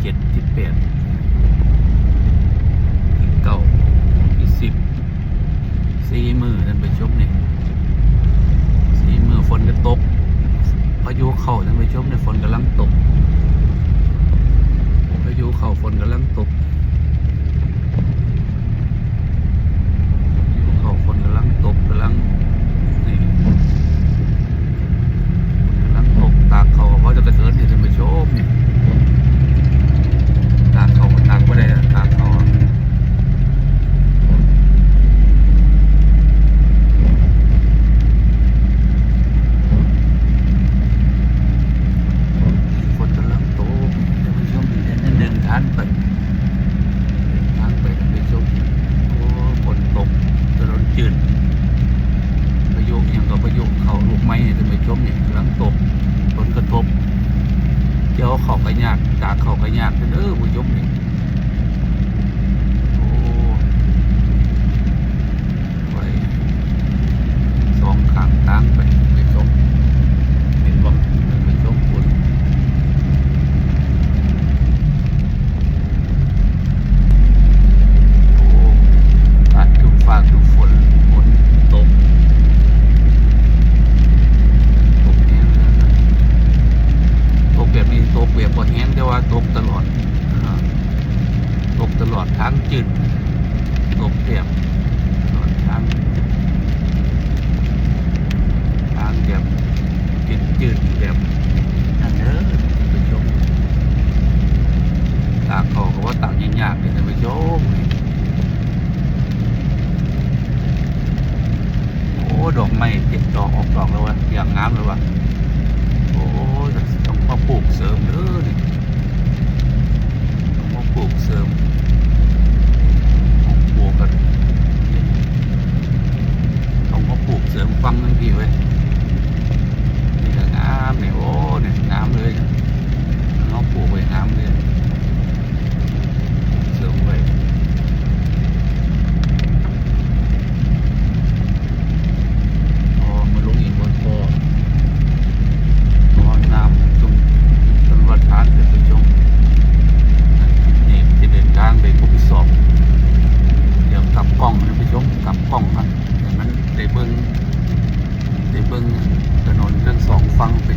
เจ็ดที่แปดที่เก้าที่สิบสี่มือท่านไปชมเนี่ยสี่มือฝนก็ตกพายุเข้าท่านไปชมเนี่ยฝนกำลังตกพายุเข้าฝนกำลังตกอยู่เขาคนกำลังตกกำลังนี่ลังตกตากเขาเพราะจะกระเทินเนี่ยจะมาโชมนี่ตากเขาตากไม่ได้อะตากเขาอะคนกำลังตกจะมาชมนี่เนี่ยเดินทางไปเดินทางไปจะไปชม โอ้ฝนตกถนนจืดพายุอหย่างกับพายุเขาลูกไม้เนี่ยจะไป ชมเนี่ยกำลังตกผลกระทบเจ้าเขากระยากจากเขากระยากเด้อผู้ชมนี่โอ้ไปสองข้างทางไปไปชมเห็นบ่ไปชมฝน โอ้ฟ้าคือฟ้าคือฝนฝนตกตกแห้งแล้วนะตกแบบนี้ตกแบบบ่แห้งแต่ว่าตกตลอดตกตลอดทางจืดตกแบบตลอดทางทางแบบจืดจืดแบบนั่นเด้อท่านผู้ชมตากเขาก็ว่าตากยากๆเลยท่านผู้ชมโอ้ดอกไม้เก็บดอกออกดอกแล้ววะอย่างงามเลยวะโอ้ต้องมาปลูกเสริมเด้อนี่ต้องมาปลูกเสริมต้อง ป 方便。